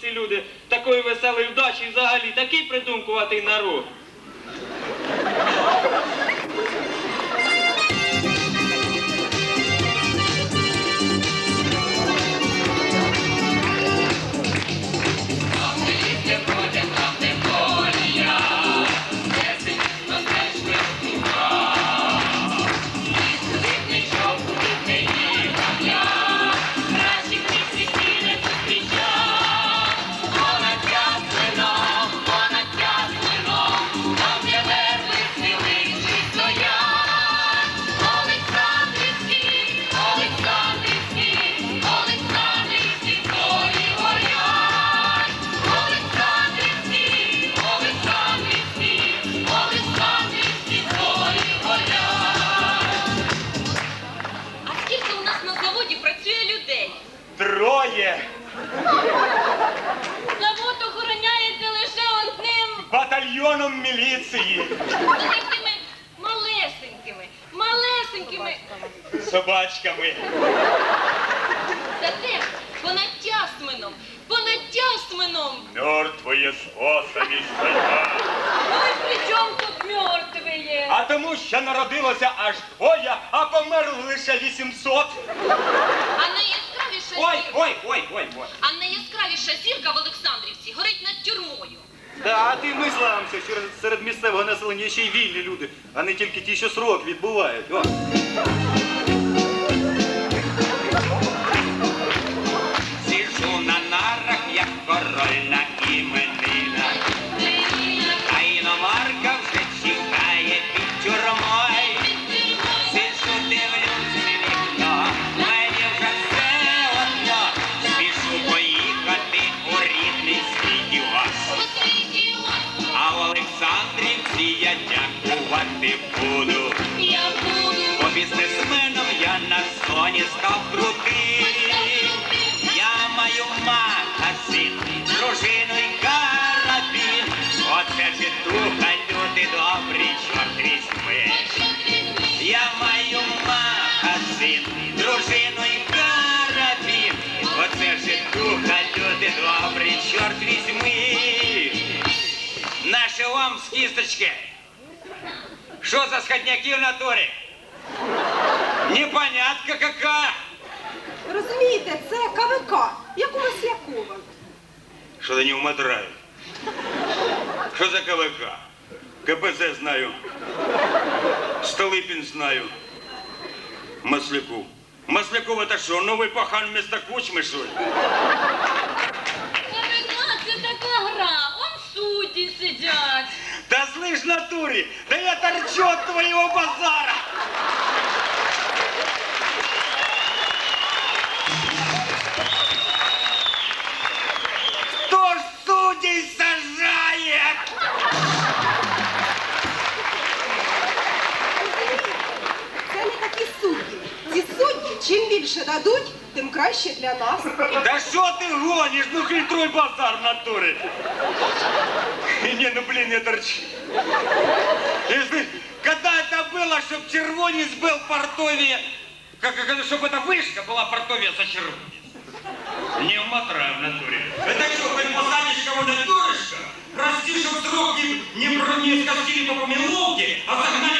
ці люди такої веселої вдачі і взагалі такий придумкуватий народ. Троє Завод охороняється лише одним батальйоном міліції. такими малесенькими, малесенькими. Собачками. Зате понад тясменом, понад тясменом. Мертвые способі життя. Ой, при чому тут мертвые? А тому, що народилося аж двоє, а померло лише 800. А найяскравіша Ой, ой, ой, ой, ой. а найяскравіша зірка в Олександрівці горить над тюрмою. Та а ти мислимся, що серед місцевого населення ще й вільні люди, а не тільки ті, що срок відбувають. О. Сижу на нарах, як король на іменинах. я на зоні став крутим. Я маю магазин, дружину й карабін. Оце житуха, люди добрі, чорт візьми. Я маю магазин, дружину й карабін. Оце житуха, люди добрі, чорт візьми. Наші вам з кісточки. Що за сходняки в натурі? Непонятка какая. Розумієте, це КВК, як у Маслякова. Что-то не умотраю. Что за КВК? КПЗ знаю. Столыпин знаю. Масляков. Масляков это что, новый пахан вместо кучмы, что ли? КВК це така гра, он судді сидять. Да слышь, натуре, да я торчу чим більше дадуть, тим краще для нас. Да что ты гонишь? Ну фильтруй базар в натуре. Не, ну блин, я торчу. Если, когда это было, чтоб червонец был в портове, как, чтобы эта вышка была в портове за червонец? Не умотраю в натуре. Это что, хоть посадишь кого-то дурочка? Прости, чтоб сроки не, не скостили по помиловке, а загнали.